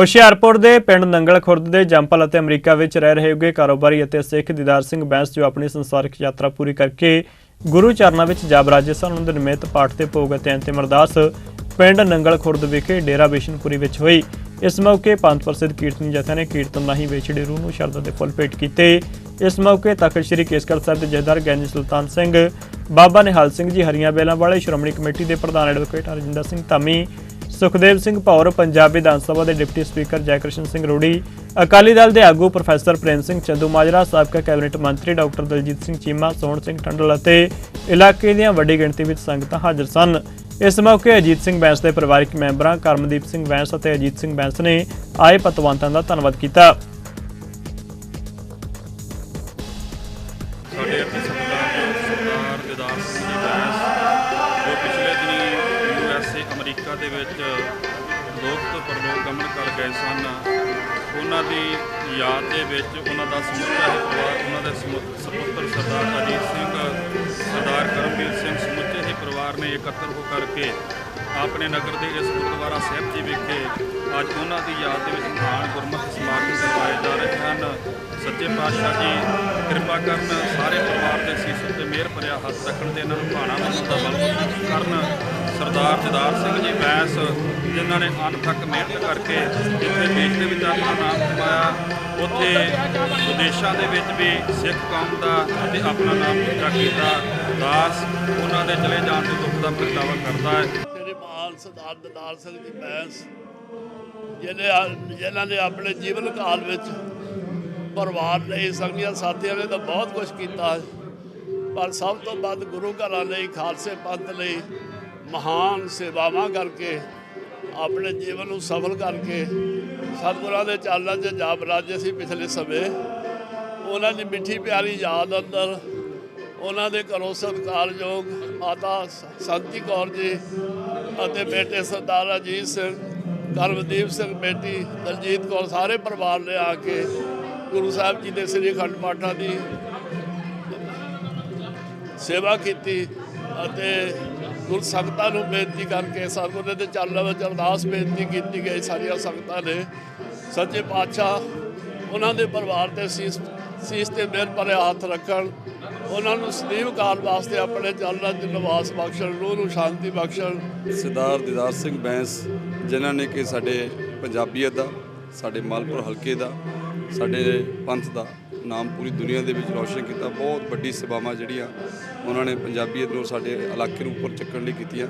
ਹੁਸ਼ਿਆਰਪੁਰ ਦੇ ਪਿੰਡ ਨੰਗਲ ਖੁਰਦ ਦੇ ਜੰਪਲ ਅਤੇ ਅਮਰੀਕਾ ਵਿੱਚ ਰਹਿ ਰਹੇ ਹੋਗੇ ਕਾਰੋਬਾਰੀ ਅਤੇ ਸਿੱਖ ਦੀਦਾਰ ਸਿੰਘ ਬੈਂਸ ਜੋ ਆਪਣੀ ਸੰਸਾਰਿਕ ਯਾਤਰਾ ਪੂਰੀ ਕਰਕੇ ਗੁਰੂ ਚਰਨਾਂ ਵਿੱਚ ਜਾ ਬਰਾਜੇ ਸਨ, ਉਹਨਾਂ ਦੇ ਨਿਮਿਤ ਪਾਠ ਤੇ ਭੋਗ ਅਤੇ ਅੰਤਿਮ ਅਰਦਾਸ ਪਿੰਡ ਨੰਗਲ ਖੁਰਦ ਵਿਖੇ ਡੇਰਾ ਬਿਸ਼ਨਪੁਰੀ ਵਿੱਚ ਹੋਈ। ਇਸ ਮੌਕੇ ਪੰਥ ਪ੍ਰਸਿੱਧ ਕੀਰਤਨੀ ਜਥਿਆਂ ਨੇ ਕੀਰਤਨ ਰਾਹੀਂ ਵਿਛੜੇ ਰੂਹ ਨੂੰ ਸ਼ਰਧਾ ਦੇ ਫੁੱਲ ਭੇਟ ਕੀਤੇ। ਇਸ ਮੌਕੇ ਤਖਤ ਸ੍ਰੀ ਕੇਸਗੜ੍ਹ ਸਾਹਿਬ ਦੇ ਜਥੇਦਾਰ ਗਿਆਨੀ ਸੁਲਤਾਨ ਸਿੰਘ, ਬਾਬਾ ਨਿਹਾਲ ਸਿੰਘ ਜੀ ਹਰੀਆਂ ਬੇਲਾਂ ਵਾਲੇ ਸ਼੍ਰੋਮਣੀ ਕਮੇਟੀ ਦੇ ਪ੍ਰਧਾਨ ਐਡਵੋਕੇਟ ਹਰਜਿੰਦਰ ਸਿੰਘ ਧਾਮੀ ਸੁਖਦੇਵ ਸਿੰਘ ਭੌਰ, ਪੰਜਾਬ ਵਿਧਾਨ ਸਭਾ ਦੇ ਡਿਪਟੀ ਸਪੀਕਰ ਜੈਕ੍ਰਿਸ਼ਨ ਸਿੰਘ ਰੋੜੀ, ਅਕਾਲੀ ਦਲ ਦੇ ਆਗੂ ਪ੍ਰੋਫੈਸਰ ਪ੍ਰੇਮ ਸਿੰਘ ਚੰਦੂ ਮਾਜਰਾ, ਸਾਬਕਾ ਕੈਬਨਿਟ ਮੰਤਰੀ ਡਾਕਟਰ ਦਲਜੀਤ ਸਿੰਘ ਚੀਮਾ, ਸੋਹਣ ਸਿੰਘ ਟੰਡਲ ਅਤੇ ਇਲਾਕੇ ਦੀਆਂ ਵੱਡੀ ਗਿਣਤੀ ਵਿੱਚ ਸੰਗਤਾਂ ਹਾਜ਼ਰ ਸਨ। ਇਸ ਮੌਕੇ ਅਜੀਤ ਸਿੰਘ ਬੈਂਸ ਦੇ ਪਰਿਵਾਰਕ ਮੈਂਬਰਾਂ, ਕਰਮਦੀਪ ਸਿੰਘ ਬੈਂਸ ਅਤੇ ਅਜੀਤ ਸਿੰਘ ਬੈਂਸ ਨੇ ਆਏ ਪਤਵੰਤਾਂ ਦਾ ਧੰਨਵਾਦ ਕੀਤਾ। ਗਏ ਸਨ। ਉਹਨਾਂ ਦੀ ਯਾਦ ਦੇ ਵਿੱਚ ਉਹਨਾਂ ਦਾ ਸਮੁੱਚਾ ਹੀ ਪਰਿਵਾਰ, ਉਹਨਾਂ ਦੇ ਸਪੁੱਤਰ ਸਰਦਾਰ ਅਜੀਤ ਸਿੰਘ, ਸਰਦਾਰ ਕਰਮਵੀਰ ਸਿੰਘ ਸਮੁੱਚੇ ਹੀ ਪਰਿਵਾਰ ਨੇ ਇਕੱਤਰ ਹੋ ਕਰਕੇ ਆਪਣੇ ਨਗਰ ਦੇ ਇਸ ਗੁਰਦੁਆਰਾ ਸਾਹਿਬ ਜੀ ਵਿਖੇ ਅੱਜ ਉਹਨਾਂ ਦੀ ਯਾਦ ਦੇ ਵਿੱਚ ਮਹਾਨ ਗੁਰਮਤਿ ਸਮਾਗਮ ਕਰਵਾਏ ਜਾ ਰਹੇ ਹਨ। ਸੱਚੇ ਪਾਤਸ਼ਾਹ ਜੀ, ਕਿਰਪਾ ਕਰਨ ਸਾਰੇ ਪਰਿਵਾਰ ਦੇ ਸੀਸ ਉੱਤੇ ਮਿਹਰ ਭਰਿਆ ਹੱਥ ਰੱਖਣ ਤੇ ਇਹਨਾਂ ਨੂੰ ਭਾਣਾ ਮੰਨਣ ਦਾ ਬਲ ਬਖਸ਼ਿਸ਼ ਕਰਨ। ਸਰਦਾਰ ਜਦਾਰ ਸਿੰਘ ਜੀ ਬੈਂਸ, ਜਿਨ੍ਹਾਂ ਨੇ ਅੰਨ ਤੱਕ ਮਿਹਨਤ ਕਰਕੇ ਜਿੱਥੇ ਦੇਸ਼ ਦੇ ਵਿੱਚ ਆਪਣਾ ਨਾਮ ਕਮਾਇਆ, ਉੱਥੇ ਵਿਦੇਸ਼ਾਂ ਦੇ ਵਿੱਚ ਵੀ ਸਿੱਖ ਕੌਮ ਦਾ ਤੇ ਆਪਣਾ ਨਾਮ ਉੱਚਾ ਕੀਤਾ। ਦਾਸ ਉਹਨਾਂ ਦੇ ਚਲੇ ਜਾਣ ਤੇ ਦੁੱਖ ਦਾ ਪ੍ਰਗਟਾਵਾ ਕਰਦਾ ਹੈ। ਤੇਰੇ ਮਹਾਨ ਸਰਦਾਰ ਦਦਾਰ ਸਿੰਘ ਦੀ ਬੈਂਸ ਜਿਹਨੇ ਜਿਨ੍ਹਾਂ ਨੇ ਆਪਣੇ ਜੀਵਨ ਕਾਲ ਵਿੱਚ ਪਰਿਵਾਰ ਲਈ ਸੰਗੀਆਂ ਸਾਥੀਆਂ ਨੇ ਤਾਂ ਬਹੁਤ ਕੁਝ ਕੀਤਾ ਪਰ ਸਭ ਤੋਂ ਵੱਧ ਗੁਰੂ ਘਰਾਂ ਲਈ, ਖਾਲਸੇ ਪੰਥ ਲਈ ਮਹਾਨ ਸੇਵਾਵਾਂ ਕਰਕੇ, ਆਪਣੇ ਜੀਵਨ ਨੂੰ ਸਫਲ ਕਰਕੇ ਸਤਿਗੁਰਾਂ ਦੇ ਚਾਲਾਂ 'ਚ ਜਾਪ ਰਾਜੇ ਸੀ ਪਿਛਲੇ ਸਮੇਂ। ਉਹਨਾਂ ਦੀ ਮਿੱਠੀ ਪਿਆਰੀ ਯਾਦ ਅੰਦਰ ਉਹਨਾਂ ਦੇ ਘਰੋਂ ਸਤਿਕਾਰਯੋਗ ਮਾਤਾ ਸੰਤੀ ਕੌਰ ਜੀ ਅਤੇ ਬੇਟੇ ਸਰਦਾਰ ਅਜੀਤ ਸਿੰਘ ਕਰਮਦੀਪ ਸਿੰਘ ਬੇਟੀ ਦਲਜੀਤ ਕੌਰ, ਸਾਰੇ ਪਰਿਵਾਰ ਨੇ ਆ ਕੇ ਗੁਰੂ ਸਾਹਿਬ ਜੀ ਦੇ ਸ੍ਰੀ ਅਖੰਡ ਪਾਠਾਂ ਦੀ ਸੇਵਾ ਕੀਤੀ ਅਤੇ ਗੁਰ ਸੰਗਤਾਂ ਨੂੰ ਬੇਨਤੀ ਕਰਕੇ ਸਤਿਗੁਰੂ ਦੇ ਚਰਨਾਂ ਵਿੱਚ ਅਰਦਾਸ ਬੇਨਤੀ ਕੀਤੀ ਗਈ, ਸਾਰੀਆਂ ਸੰਗਤਾਂ ਨੇ। ਸੱਚੇ ਪਾਤਸ਼ਾਹ ਉਹਨਾਂ ਦੇ ਪਰਿਵਾਰ ਤੇ ਸੀਸ ਸੀਸ ਤੇ ਮਿਹਰ ਭਰੇ ਹੱਥ ਰੱਖਣ, ਉਹਨਾਂ ਨੂੰ ਸਦੀਵ ਕਾਲ ਵਾਸਤੇ ਆਪਣੇ ਚਰਨਾਂ 'ਚ ਨਿਵਾਸ ਬਖਸ਼ਣ, ਰੂਹ ਨੂੰ ਸ਼ਾਂਤੀ ਬਖਸ਼ਣ। ਸਰਦਾਰ ਦਿਦਾਰ ਸਿੰਘ ਬੈਂਸ ਜਿਨ੍ਹਾਂ ਨੇ ਕਿ ਸਾਡੇ ਪੰਜਾਬੀਅਤ ਦਾ, ਸਾਡੇ ਮਾਲਪੁਰ ਹਲਕੇ ਦਾ, ਸਾਡੇ ਪੰਥ ਦਾ ਨਾਮ ਪੂਰੀ ਦੁਨੀਆ ਦੇ ਵਿੱਚ ਰੌਸ਼ਨ ਕੀਤਾ। ਬਹੁਤ ਵੱਡੀ ਸੇਵਾਵਾਂ ਜਿਹੜੀਆਂ ਉਹਨਾਂ ਨੇ ਪੰਜਾਬੀਅਤ ਨੂੰ ਸਾਡੇ ਇਲਾਕੇ ਨੂੰ ਉੱਪਰ ਚੱਕਣ ਲਈ ਕੀਤੀਆਂ।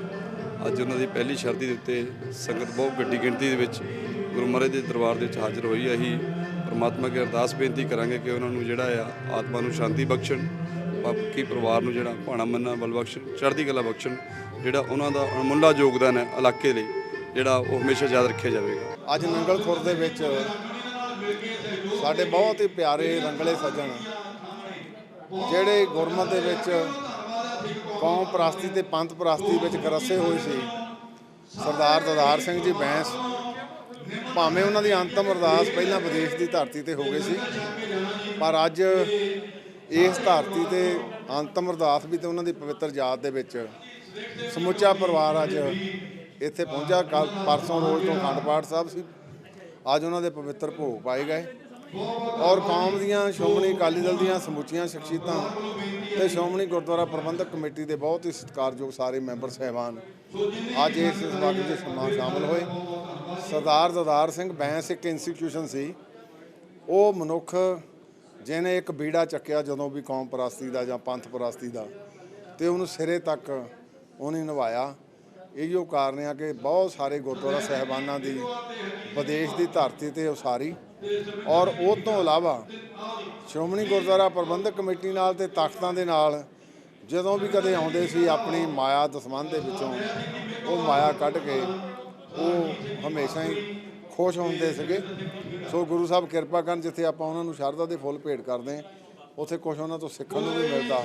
ਅੱਜ ਉਹਨਾਂ ਦੀ ਪਹਿਲੀ ਸ਼ਰਦੀ ਦੇ ਉੱਤੇ ਸੰਗਤ ਬਹੁਤ ਵੱਡੀ ਗਿਣਤੀ ਦੇ ਵਿੱਚ ਗੁਰੂ ਮਹਾਰਾਜ ਦੇ ਦਰਬਾਰ ਦੇ ਵਿੱਚ ਹਾਜ਼ਰ ਹੋਈ। ਹੈ ਅਸੀਂ ਪਰਮਾਤਮਾ ਅੱਗੇ ਅਰਦਾਸ ਬੇਨਤੀ ਕਰਾਂਗੇ ਕਿ ਉਹਨਾਂ ਨੂੰ ਜਿਹੜਾ ਆ, ਆਤਮਾ ਨੂੰ ਸ਼ਾਂਤੀ ਬਖਸ਼ਣ, ਬਾਕੀ ਪਰਿਵਾਰ ਨੂੰ ਜਿਹੜਾ ਭਾਣਾ ਮੰਨਾ ਬਲ ਬਖਸ਼ਣ, ਚੜ੍ਹਦੀ ਕਲਾ ਬਖਸ਼ਣ, ਜਿਹੜਾ ਉਹਨਾਂ ਦਾ ਅਣਮੁੱਲਾ ਯੋਗਦਾਨ ਹੈ ਇਲਾਕੇ ਲਈ। ਜਿਹੜਾ ਉਹ ਹਮੇਸ਼ਾ ਯਾਦ ਰੱਖਿਆ ਜਾਵੇਗਾ। ਅੱਜ ਨੰਗਲ ਖੁਰ ਦੇ ਵਿੱਚ ਸਾਡੇ ਬਹੁਤ ਹੀ ਪਿਆਰੇ ਰੰਗਲੇ ਸੱਜਣ, ਜਿਹੜੇ ਗੁਰਮਤ ਦੇ ਵਿੱਚ ਕੌਮ ਪ੍ਰਾਸਤੀ ਤੇ ਪੰਥ ਪ੍ਰਾਸਤੀ ਵਿੱਚ ਗਰਸੇ ਹੋਏ ਸੀ, ਸਰਦਾਰ ਦਦਾਰ ਸਿੰਘ ਜੀ ਬੈਂਸ, ਭਾਵੇਂ ਉਹਨਾਂ ਦੀ ਅੰਤਮ ਅਰਦਾਸ ਪਹਿਲਾਂ ਵਿਦੇਸ਼ ਦੀ ਧਰਤੀ ਤੇ ਹੋ ਗਈ ਸੀ, ਪਰ ਅੱਜ ਇਸ ਧਰਤੀ ਤੇ ਅੰਤਮ ਅਰਦਾਸ ਵੀ ਤੇ ਉਹਨਾਂ ਦੀ ਪਵਿੱਤਰ ਯਾਦ ਦੇ ਵਿੱਚ ਸਮੁੱਚਾ ਪਰਿਵਾਰ ਅੱਜ ਇੱਥੇ ਪਹੁੰਚਿਆ ਕੱਲ ਪਰਸੋਂ ਰੋਜ਼ ਤੋਂ ਅਖੰਡ ਪਾਠ ਸਾਹਿਬ ਸੀ। ਅੱਜ ਉਹਨਾਂ ਦੇ ਪਵਿੱਤਰ ਭੋਗ ਪਾਏ ਗਏ। ਔਰ ਕੌਮ ਦੀਆਂ ਸ਼੍ਰੋਮਣੀ ਅਕਾਲੀ ਦਲ ਦੀਆਂ ਸਮੁੱਚੀਆਂ ਸ਼ਖਸੀਅਤਾਂ ਤੇ ਸ਼੍ਰੋਮਣੀ ਗੁਰਦੁਆਰਾ ਪ੍ਰਬੰਧਕ ਕਮੇਟੀ ਦੇ ਬਹੁਤ ਹੀ ਸਤਿਕਾਰਯੋਗ ਸਾਰੇ ਮੈਂਬਰ ਸਹਿਬਾਨ ਅੱਜ ਇਸ ਸਮਾਗਮ ਵਿੱਚ ਸ਼ਮਾ ਸ਼ਾਮਲ ਹੋਏ। ਸਰਦਾਰ ਦਦਾਰ ਸਿੰਘ ਬੈਂਸ ਇੱਕ ਇੰਸਟੀਟਿਊਸ਼ਨ ਸੀ। ਉਹ ਮਨੁੱਖ ਜਿਹਨੇ ਇੱਕ ਬੀੜਾ ਚੱਕਿਆ ਜਦੋਂ ਵੀ ਕੌਮ ਪਰਸਤੀ ਦਾ ਜਾਂ ਪੰਥ ਪਰਸਤੀ ਦਾ ਤੇ ਉਹਨੂੰ ਸਿਰੇ ਤੱਕ ਉਹਨੇ ਨਿਭਾਇਆ ਇਹੋ ਕਾਰਨ ਆ ਕਿ ਬਹੁਤ ਸਾਰੇ ਗੁਰਦੁਆਰਾ ਸਹਿਬਾਨਾਂ ਦੀ ਵਿਦੇਸ਼ ਦੀ ਧਰਤੀ ਤੇ ਉਸਾਰੀ ਔਰ ਉਹ ਤੋਂ ਇਲਾਵਾ ਸ਼੍ਰੋਮਣੀ ਗੁਰਦੁਆਰਾ ਪ੍ਰਬੰਧਕ ਕਮੇਟੀ ਨਾਲ ਤੇ ਤਾਕਤਾਂ ਦੇ ਨਾਲ ਜਦੋਂ ਵੀ ਕਦੇ ਆਉਂਦੇ ਸੀ ਆਪਣੀ ਮਾਇਆ ਦਸਮੰਦ ਦੇ ਵਿੱਚੋਂ ਉਹ ਮਾਇਆ ਕੱਢ ਕੇ ਉਹ ਹਮੇਸ਼ਾ ਹੀ ਖੁਸ਼ ਹੁੰਦੇ ਸੀਗੇ। ਸੋ ਗੁਰੂ ਸਾਹਿਬ ਕਿਰਪਾ ਕਰਨ ਜਿੱਥੇ ਆਪਾਂ ਉਹਨਾਂ ਨੂੰ ਸ਼ਰਧਾ ਦੇ ਫੁੱਲ ਭੇਟ ਕਰਦੇ ਹਾਂ। ਉੱਥੇ ਕੁਝ ਉਹਨਾਂ ਤੋਂ ਸਿੱਖਣ ਨੂੰ ਵੀ ਮਿਲਦਾ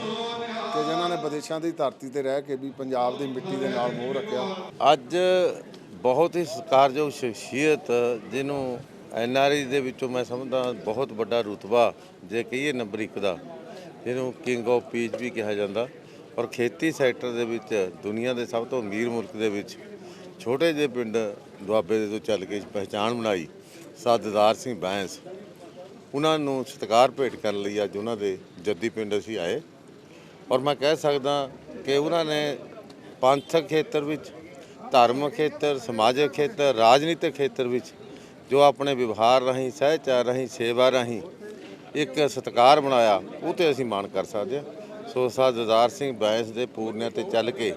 ਕਿ ਜਿਨ੍ਹਾਂ ਨੇ ਵਿਦੇਸ਼ਾਂ ਦੀ ਧਰਤੀ ਤੇ ਰਹਿ ਕੇ ਵੀ ਪੰਜਾਬ ਦੀ ਮਿੱਟੀ ਦੇ ਨਾਲ ਮੋਹ ਰੱਖਿਆ। ਅੱਜ ਬਹੁਤ ਹੀ ਸਤਿਕਾਰਯੋਗ ਸ਼ਖਸੀਅਤ ਜਿਹਨੂੰ ਐਨਆਰਆਈ ਦੇ ਵਿੱਚੋਂ ਮੈਂ ਸਮਝਦਾ ਬਹੁਤ ਵੱਡਾ ਰੁਤਬਾ ਜੇ ਕਹੀਏ ਨੰਬਰ 1 ਦਾ, ਜਿਹਨੂੰ ਕਿੰਗ ਆਫ ਪੀਚ ਵੀ ਕਿਹਾ ਜਾਂਦਾ। ਔਰ ਖੇਤੀ ਸੈਕਟਰ ਦੇ ਵਿੱਚ, ਦੁਨੀਆ ਦੇ ਸਭ ਤੋਂ ਅਮੀਰ ਮੁਲਕ ਦੇ ਵਿੱਚ ਛੋਟੇ ਜਿਹੇ ਪਿੰਡ ਦੁਆਬੇ ਦੇ ਤੋਂ ਚੱਲ ਕੇ ਪਹਿਚਾਣ ਬਣਾਈ ਸਾਦਦਾਰ ਸਿੰਘ ਬੈਂਸ। ਉਹਨਾਂ ਨੂੰ ਸਤਿਕਾਰ ਭੇਟ ਕਰਨ ਲਈ ਅੱਜ ਉਹਨਾਂ ਦੇ ਜੱਦੀ ਪਿੰਡ ਅਸੀਂ ਆਏ। ਔਰ ਮੈਂ ਕਹਿ ਸਕਦਾ ਕਿ ਉਹਨਾਂ ਨੇ ਪੰਥਕ ਖੇਤਰ ਵਿੱਚ ਧਾਰਮਿਕ ਖੇਤਰ ਸਮਾਜਿਕ ਖੇਤਰ, ਰਾਜਨੀਤਿਕ ਖੇਤਰ ਵਿੱਚ ਜੋ ਆਪਣੇ ਵਿਵਹਾਰ ਰਾਹੀਂ, ਸਹਿਚਾਰ ਰਾਹੀਂ, ਸੇਵਾ ਰਾਹੀਂ ਇੱਕ ਸਤਿਕਾਰ ਬਣਾਇਆ, ਉਹ ਤੇ ਅਸੀਂ ਮਾਣ ਕਰ ਸਕਦੇ ਹਾਂ। ਸੋ ਸਾਦਦਾਰ ਸਿੰਘ ਬੈਂਸ ਦੇ ਪੂਰਨਿਆਂ ਤੇ ਚੱਲ ਕੇ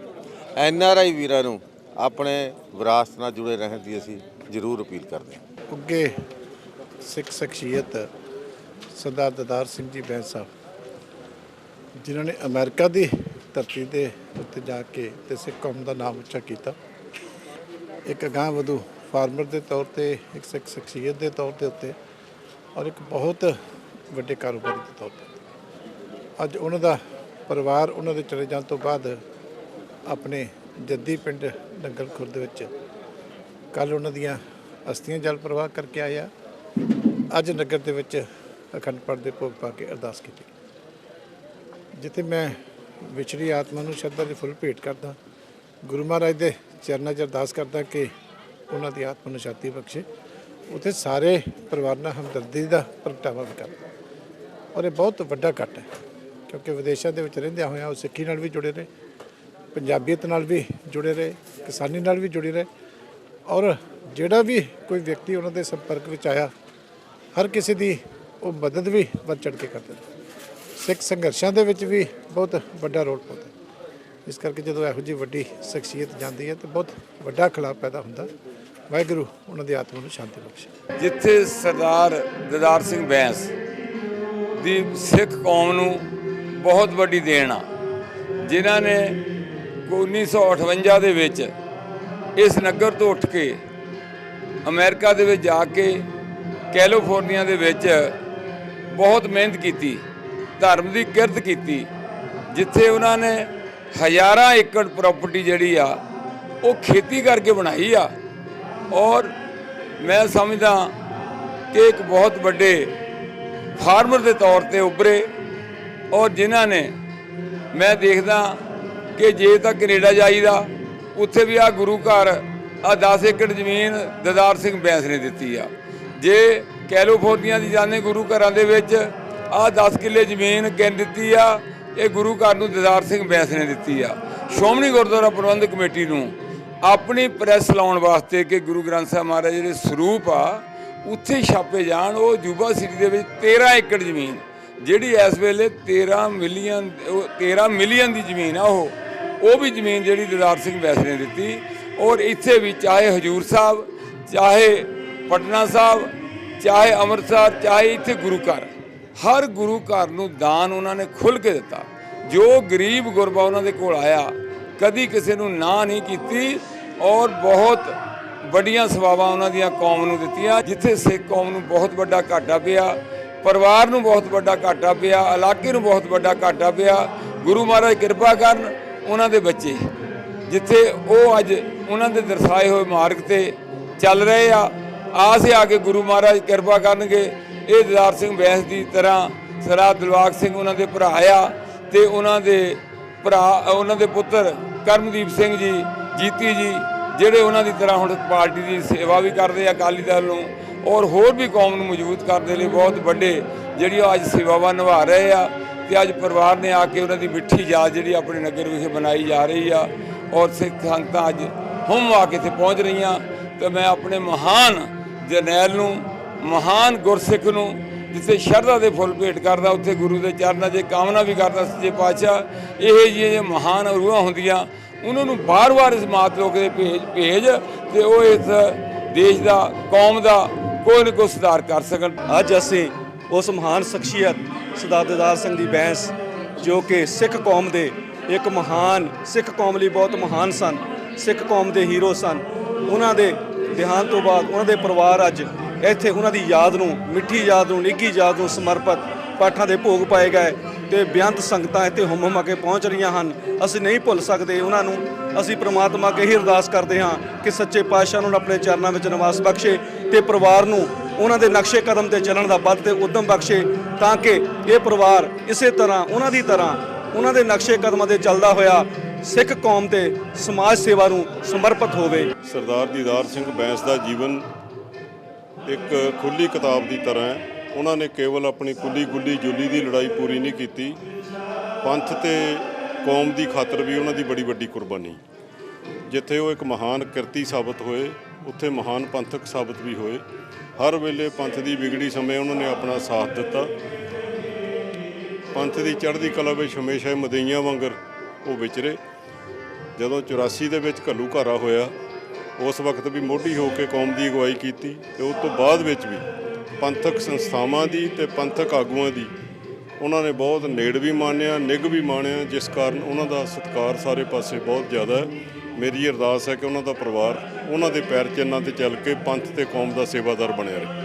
ਐਨ ਆਰ ਆਈ ਵੀਰਾਂ ਨੂੰ ਆਪਣੇ ਵਿਰਾਸਤ ਨਾਲ ਜੁੜੇ ਰਹਿਣ ਦੀ ਅਸੀਂ ਜ਼ਰੂਰ ਅਪੀਲ ਕਰਦੇ ਹਾਂ। ਅੱਗੇ ਸਿੱਖ ਸ਼ਖਸੀਅਤ ਸਰਦਾਰ ਦਦਾਰ ਸਿੰਘ ਜੀ ਬੈਂਸ ਸਾਹਿਬ, ਜਿਨ੍ਹਾਂ ਨੇ ਅਮਰੀਕਾ ਦੀ ਧਰਤੀ ਦੇ ਉੱਤੇ ਜਾ ਕੇ ਤੇ ਸਿੱਖ ਕੌਮ ਦਾ ਨਾਮ ਉੱਚਾ ਕੀਤਾ। ਇੱਕ ਅਗਾਂਹ ਵਧੂ ਫਾਰਮਰ ਦੇ ਤੌਰ ਤੇ, ਇੱਕ ਸਿੱਖ ਸ਼ਖਸੀਅਤ ਦੇ ਤੌਰ ਦੇ ਉੱਤੇ ਔਰ ਇੱਕ ਬਹੁਤ ਵੱਡੇ ਕਾਰੋਬਾਰੀ ਦੇ ਤੌਰ ਤੇ। ਅੱਜ ਉਹਨਾਂ ਦਾ ਪਰਿਵਾਰ ਉਹਨਾਂ ਦੇ ਚਲੇ ਜਾਣ ਤੋਂ ਬਾਅਦ ਆਪਣੇ ਜੱਦੀ ਪਿੰਡ ਨੰਗਲ ਖੁਰਦ ਵਿੱਚ ਕੱਲ ਉਹਨਾਂ ਦੀਆਂ ਅਸਥੀਆਂ ਜਲ ਪ੍ਰਵਾਹ ਕਰਕੇ ਆਇਆ। ਅੱਜ ਨਗਰ ਦੇ ਵਿੱਚ ਅਖੰਡ ਪਾਠ ਦੇ ਭੋਗ ਪਾ ਕੇ ਅਰਦਾਸ ਕੀਤੀ। ਜਿੱਥੇ ਮੈਂ ਵਿਛੜੀ ਆਤਮਾ ਨੂੰ ਸ਼ਰਧਾ ਦੇ ਫੁੱਲ ਭੇਟ ਕਰਦਾ, ਗੁਰੂ ਮਹਾਰਾਜ ਦੇ ਚਰਨਾਂ 'ਚ ਅਰਦਾਸ ਕਰਦਾ ਕਿ ਉਹਨਾਂ ਦੀ ਆਤਮਾ ਨੂੰ ਸ਼ਾਂਤੀ ਬਖਸ਼ੇ। ਉੱਥੇ ਸਾਰੇ ਪਰਿਵਾਰ ਨਾਲ ਹਮਦਰਦੀ ਦਾ ਪ੍ਰਗਟਾਵਾ ਵੀ ਕਰਦਾ। ਔਰ ਇਹ ਬਹੁਤ ਵੱਡਾ ਕੱਟ ਹੈ, ਕਿਉਂਕਿ ਵਿਦੇਸ਼ਾਂ ਦੇ ਵਿੱਚ ਰਹਿੰਦਿਆਂ ਹੋਇਆਂ ਉਹ ਸਿੱਖੀ ਨਾਲ ਵੀ ਜੁੜੇ ਰਹੇ, ਪੰਜਾਬੀਅਤ ਨਾਲ ਵੀ ਜੁੜੇ ਰਹੇ, ਕਿਸਾਨੀ ਨਾਲ ਵੀ ਜੁੜੇ ਰਹੇ। ਔਰ ਜਿਹੜਾ ਵੀ ਕੋਈ ਵਿਅਕਤੀ ਉਹਨਾਂ ਦੇ ਸੰਪਰਕ ਵਿੱਚ ਆਇਆ, ਹਰ ਕਿਸੇ ਦੀ ਉਹ ਮਦਦ ਵੀ ਵੱਧ ਚੜ੍ਹ ਕੇ ਕਰਦੇ ਨੇ। ਸਿੱਖ ਸੰਘਰਸ਼ਾਂ ਦੇ ਵਿੱਚ ਵੀ ਬਹੁਤ ਵੱਡਾ ਰੋਲ ਪਾਉਂਦੇ ਇਸ ਕਰਕੇ ਜਦੋਂ ਇਹੋ ਜਿਹੀ ਵੱਡੀ ਸ਼ਖਸੀਅਤ ਜਾਂਦੀ ਹੈ ਤਾਂ ਬਹੁਤ ਵੱਡਾ ਖਿਲਾਫ ਪੈਦਾ ਹੁੰਦਾ। ਵਾਹਿਗੁਰੂ ਉਹਨਾਂ ਦੀ ਆਤਮਾ ਨੂੰ ਸ਼ਾਂਤੀ ਬਖਸ਼ੇ। ਜਿੱਥੇ ਸਰਦਾਰ ਦਦਾਰ ਸਿੰਘ ਬੈਂਸ ਦੀ ਸਿੱਖ ਕੌਮ ਨੂੰ ਬਹੁਤ ਵੱਡੀ ਦੇਣ ਆ, ਜਿਨ੍ਹਾਂ ਨੇ 1958 ਦੇ ਵਿੱਚ ਇਸ ਨਗਰ ਤੋਂ ਉੱਠ ਕੇ ਅਮਰੀਕਾ ਦੇ ਵਿੱਚ ਜਾ ਕੇ ਕੈਲੀਫੋਰਨੀਆ ਦੇ ਵਿੱਚ ਬਹੁਤ ਮਿਹਨਤ ਕੀਤੀ, ਧਰਮ ਦੀ ਕਿਰਤ ਕੀਤੀ, ਜਿੱਥੇ ਉਹਨਾਂ ਨੇ ਹਜ਼ਾਰਾਂ ਏਕੜ ਪ੍ਰਾਪਰਟੀ ਜਿਹੜੀ ਆ, ਉਹ ਖੇਤੀ ਕਰਕੇ ਬਣਾਈ ਆ। ਔਰ ਮੈਂ ਸਮਝਦਾ ਕਿ ਇੱਕ ਬਹੁਤ ਵੱਡੇ ਫਾਰਮਰ ਦੇ ਤੌਰ ਤੇ ਉੱਭਰੇ ਔਰ ਜਿਨ੍ਹਾਂ ਨੇ ਮੈਂ ਦੇਖਦਾ ਕਿ ਜੇ ਤਾਂ ਕੈਨੇਡਾ ਜਾਈਦਾ, ਉੱਥੇ ਵੀ ਆ ਗੁਰੂ ਘਰ ਆ 10 ਏਕੜ ਜ਼ਮੀਨ ਦਦਾਰ ਸਿੰਘ ਬੈਂਸ ਨੇ ਦਿੱਤੀ ਆ। ਜੇ ਕੈਲੀਫੋਰਨੀਆ ਦੀ ਜਾਂਦੇ ਗੁਰੂ ਘਰਾਂ ਦੇ ਵਿੱਚ ਆ 10 ਕਿੱਲੇ ਜ਼ਮੀਨ ਕਿੰਨ ਦਿੱਤੀ ਆ, ਇਹ ਗੁਰੂ ਘਰ ਨੂੰ ਦਦਾਰ ਸਿੰਘ ਬੈਂਸ ਨੇ ਦਿੱਤੀ ਆ। ਸ਼੍ਰੋਮਣੀ ਗੁਰਦੁਆਰਾ ਪ੍ਰਬੰਧਕ ਕਮੇਟੀ ਨੂੰ ਆਪਣੀ ਪ੍ਰੈਸ ਲਾਉਣ ਵਾਸਤੇ ਕਿ ਗੁਰੂ ਗ੍ਰੰਥ ਸਾਹਿਬ ਮਹਾਰਾਜ ਜਿਹੜੇ ਸਰੂਪ ਆ, ਉੱਥੇ ਛਾਪੇ ਜਾਣ, ਉਹ ਜੂਬਾ ਸਿਟੀ ਦੇ ਵਿੱਚ 13 ਏਕੜ ਜ਼ਮੀਨ, ਜਿਹੜੀ ਇਸ ਵੇਲੇ 13 ਮਿਲੀਅਨ, ਉਹ 13 ਮਿਲੀਅਨ ਦੀ ਜ਼ਮੀਨ ਆ ਉਹ ਉਹ ਵੀ ਜ਼ਮੀਨ ਜਿਹੜੀ ਦਦਾਰ ਸਿੰਘ ਵੈਸ ਨੇ ਦਿੱਤੀ। ਔਰ ਇੱਥੇ ਵੀ ਚਾਹੇ ਹਜੂਰ ਸਾਹਿਬ, ਚਾਹੇ ਪਟਨਾ ਸਾਹਿਬ ਚਾਹੇ ਅੰਮ੍ਰਿਤਸਰ, ਚਾਹੇ ਇੱਥੇ ਗੁਰੂ ਘਰ। ਹਰ ਗੁਰੂ ਘਰ ਨੂੰ ਦਾਨ ਉਹਨਾਂ ਨੇ ਖੁੱਲ ਕੇ ਦਿੱਤਾ। ਜੋ ਗਰੀਬ ਗੁਰਬਾ ਉਹਨਾਂ ਦੇ ਕੋਲ ਆਇਆ, ਕਦੀ ਕਿਸੇ ਨੂੰ ਨਾ ਨਹੀਂ ਕੀਤੀ ਔਰ ਬਹੁਤ ਵੱਡੀਆਂ ਸੇਵਾਵਾਂ ਉਹਨਾਂ ਦੀਆਂ ਕੌਮ ਨੂੰ ਦਿੱਤੀਆਂ, ਜਿੱਥੇ ਸਿੱਖ ਕੌਮ ਨੂੰ ਬਹੁਤ ਵੱਡਾ ਘਾਟਾ ਪਿਆ, ਪਰਿਵਾਰ ਨੂੰ ਬਹੁਤ ਵੱਡਾ ਘਾਟਾ ਪਿਆ, ਇਲਾਕੇ ਨੂੰ ਬਹੁਤ ਵੱਡਾ ਘਾਟਾ ਪਿਆ। ਗੁਰੂ ਮਹਾਰਾਜ ਕਿਰਪਾ ਕਰਨ ਉਹਨਾਂ ਦੇ ਬੱਚੇ, ਜਿੱਥੇ ਉਹ ਅੱਜ ਉਹਨਾਂ ਦੇ ਦਰਸਾਏ ਹੋਏ ਮਾਰਗ ਤੇ ਚੱਲ ਰਹੇ ਆ। ਆਸ ਹੈ ਆ ਕੇ ਗੁਰੂ ਮਹਾਰਾਜ ਕਿਰਪਾ ਕਰਨਗੇ। ਇਹ ਦਿਦਾਰ ਸਿੰਘ ਬੈਂਸ ਦੀ ਤਰ੍ਹਾਂ ਸਰਦਾਰ ਦਿਲਵਾਗ ਸਿੰਘ ਉਹਨਾਂ ਦੇ ਭਰਾ ਆ ਤੇ ਉਹਨਾਂ ਦੇ ਭਰਾ, ਉਹਨਾਂ ਦੇ ਪੁੱਤਰ ਕਰਮਦੀਪ ਸਿੰਘ ਜੀ, ਜੀਤੀ ਜੀ, ਜਿਹੜੇ ਉਹਨਾਂ ਦੀ ਤਰ੍ਹਾਂ ਹੁਣ ਪਾਰਟੀ ਦੀ ਸੇਵਾ ਵੀ ਕਰਦੇ ਆ ਅਕਾਲੀ ਦਲ ਨੂੰ ਔਰ ਹੋਰ ਵੀ ਕੌਮ ਨੂੰ ਮਜ਼ਬੂਤ ਕਰਨ ਦੇ ਲਈ ਬਹੁਤ ਵੱਡੇ ਜਿਹੜੀ ਉਹ ਅੱਜ ਸੇਵਾਵਾਂ ਨਿਭਾ ਰਹੇ ਆ ਤੇ ਅੱਜ ਪਰਿਵਾਰ ਨੇ ਆ ਕੇ ਉਹਨਾਂ ਦੀ ਮਿੱਠੀ ਯਾਦ ਜਿਹੜੀ ਆਪਣੇ ਨਗਰ ਵਿਖੇ ਬਣਾਈ ਜਾ ਰਹੀ ਆ ਔਰ ਸਿੱਖ ਸੰਗਤਾਂ ਅੱਜ ਹੁੰਮ ਆ ਕੇ ਇੱਥੇ ਪਹੁੰਚ ਰਹੀਆਂ ਤੇ ਮੈਂ ਆਪਣੇ ਮਹਾਨ ਜਰਨੈਲ ਨੂੰ, ਮਹਾਨ ਗੁਰਸਿੱਖ ਨੂੰ, ਜਿੱਥੇ ਸ਼ਰਧਾ ਦੇ ਫੁੱਲ ਭੇਟ ਕਰਦਾ, ਉੱਥੇ ਗੁਰੂ ਦੇ ਚਰਨਾਂ 'ਚ ਕਾਮਨਾ ਵੀ ਕਰਦਾ ਸੱਚੇ ਪਾਤਸ਼ਾਹ। ਇਹ ਜਿਹੀਆਂ ਮਹਾਨ ਰੂਹਾਂ ਹੁੰਦੀਆਂ, ਉਹਨਾਂ ਨੂੰ ਬਾਰ-ਬਾਰ ਇਸ ਮਾਤ ਲੋਕ ਦੇ ਭੇਜ ਭੇਜ ਤੇ ਉਹ ਇਸ ਦੇਸ਼ ਦਾ, ਕੌਮ ਦਾ ਕੋਈ ਨਾ ਕੋਈ ਸੁਧਾਰ ਕਰ ਸਕਣ। ਅੱਜ ਅਸੀਂ ਉਸ ਮਹਾਨ ਸ਼ਖਸੀਅਤ ਸਰਦਾਰ ਦਿਦਾਰ ਸਿੰਘ ਦੀ ਬੈਂਸ ਜੋ ਕਿ ਸਿੱਖ ਕੌਮ ਦੇ ਇੱਕ ਮਹਾਨ, ਸਿੱਖ ਕੌਮ ਲਈ ਬਹੁਤ ਮਹਾਨ ਸਨ, ਸਿੱਖ ਕੌਮ ਦੇ ਹੀਰੋ ਸਨ, ਉਹਨਾਂ ਦੇ ਦੇਹਾਂਤ ਤੋਂ ਬਾਅਦ ਉਹਨਾਂ ਦੇ ਪਰਿਵਾਰ ਅੱਜ ਇੱਥੇ ਉਹਨਾਂ ਦੀ ਯਾਦ ਨੂੰ, ਮਿੱਠੀ ਯਾਦ ਨੂੰ, ਨਿੱਘੀ ਯਾਦ ਨੂੰ ਸਮਰਪਿਤ ਪਾਠਾਂ ਦੇ ਭੋਗ ਪਾਏ ਗਏ ਤੇ ਬੇਅੰਤ ਸੰਗਤਾਂ ਇੱਥੇ ਹੁੰਮ ਹੁਮਾ ਕੇ ਪਹੁੰਚ ਰਹੀਆਂ ਹਨ। ਅਸੀਂ ਨਹੀਂ ਭੁੱਲ ਸਕਦੇ ਉਹਨਾਂ ਨੂੰ। ਅਸੀਂ ਪ੍ਰਮਾਤਮਾ ਅੱਗੇ ਹੀ ਅਰਦਾਸ ਕਰਦੇ ਹਾਂ ਕਿ ਸੱਚੇ ਪਾਤਸ਼ਾਹ ਨੂੰ ਆਪਣੇ ਚਰਨਾਂ ਵਿੱਚ ਨਿਵਾਸ ਬਖਸ਼ੇ ਤੇ ਪਰਿਵਾਰ ਨੂੰ ਉਹਨਾਂ ਦੇ ਨਕਸ਼ੇ ਕਦਮ ਤੇ ਚੱਲਣ ਦਾ ਵੱਧ ਤੇ ਉਦਮ ਬਖਸ਼ੇ ਤਾਂ ਕਿ ਇਹ ਪਰਿਵਾਰ ਇਸੇ ਤਰ੍ਹਾਂ, ਉਹਨਾਂ ਦੀ ਤਰ੍ਹਾਂ, ਉਹਨਾਂ ਦੇ ਨਕਸ਼ੇ ਕਦਮਾਂ ਤੇ ਚੱਲਦਾ ਹੋਇਆ ਸਿੱਖ ਕੌਮ ਤੇ ਸਮਾਜ ਸੇਵਾ ਨੂੰ ਸਮਰਪਿਤ ਹੋਵੇ। ਸਰਦਾਰ ਦੀਦਾਰ ਸਿੰਘ ਬੈਂਸ ਦਾ ਜੀਵਨ ਇੱਕ ਖੁੱਲੀ ਕਿਤਾਬ ਦੀ ਤਰ੍ਹਾਂ ਹੈ। ਉਹਨਾਂ ਨੇ ਕੇਵਲ ਆਪਣੀ ਕੁੱਲੀ ਗੁੱਲੀ ਜੁੱਲੀ ਦੀ ਲੜਾਈ ਪੂਰੀ ਨਹੀਂ ਕੀਤੀ। ਪੰਥ ਤੇ ਕੌਮ ਦੀ ਖਾਤਰ ਵੀ ਉਹਨਾਂ ਦੀ ਬੜੀ ਵੱਡੀ ਕੁਰਬਾਨੀ। ਜਿੱਥੇ ਉਹ ਇੱਕ ਮਹਾਨ ਕਿਰਤੀ ਸਾਬਤ ਹੋਏ, ਉੱਥੇ ਮਹਾਨ ਪੰਥਕ ਸਾਬਤ ਵੀ ਹੋਏ। ਹਰ ਵੇਲੇ ਪੰਥ ਦੀ ਵਿਗੜੀ ਸਮੇਂ ਉਹਨਾਂ ਨੇ ਆਪਣਾ ਸਾਥ ਦਿੱਤਾ। ਪੰਥ ਦੀ ਚੜ੍ਹਦੀ ਕਲਾ ਵਿੱਚ ਹਮੇਸ਼ਾ ਹੀ ਮਦਈਆਂ ਵਾਂਗਰ ਉਹ ਵਿਚਰੇ ਜਦੋਂ 84 ਦੇ ਵਿੱਚ ਘੱਲੂ ਘਾਰਾ ਹੋਇਆ, ਉਸ ਵਕਤ ਵੀ ਮੋਢੀ ਹੋ ਕੇ ਕੌਮ ਦੀ ਅਗਵਾਈ ਕੀਤੀ ਤੇ ਉਸ ਤੋਂ ਬਾਅਦ ਵਿੱਚ ਵੀ ਪੰਥਕ ਸੰਸਥਾਵਾਂ ਦੀ ਤੇ ਪੰਥਕ ਆਗੂਆਂ ਦੀ ਉਹਨਾਂ ਨੇ ਬਹੁਤ ਨੇੜ ਵੀ ਮਾਣਿਆ, ਨਿੱਘ ਵੀ ਮਾਣਿਆ, ਜਿਸ ਕਾਰਨ ਉਹਨਾਂ ਦਾ ਸਤਿਕਾਰ ਸਾਰੇ ਪਾਸੇ ਬਹੁਤ ਜ਼ਿਆਦਾ ਹੈ। ਮੇਰੀ ਅਰਦਾਸ ਹੈ ਕਿ ਉਹਨਾਂ ਦਾ ਪਰਿਵਾਰ ਉਹਨਾਂ ਦੇ ਪੈਰ ਚਿੰਨ੍ਹਾਂ ਤੇ ਚੱਲ ਕੇ ਪੰਥ ਤੇ ਕੌਮ ਦਾ ਸੇਵਾਦਾਰ ਬਣਿਆ ਰਹੇ।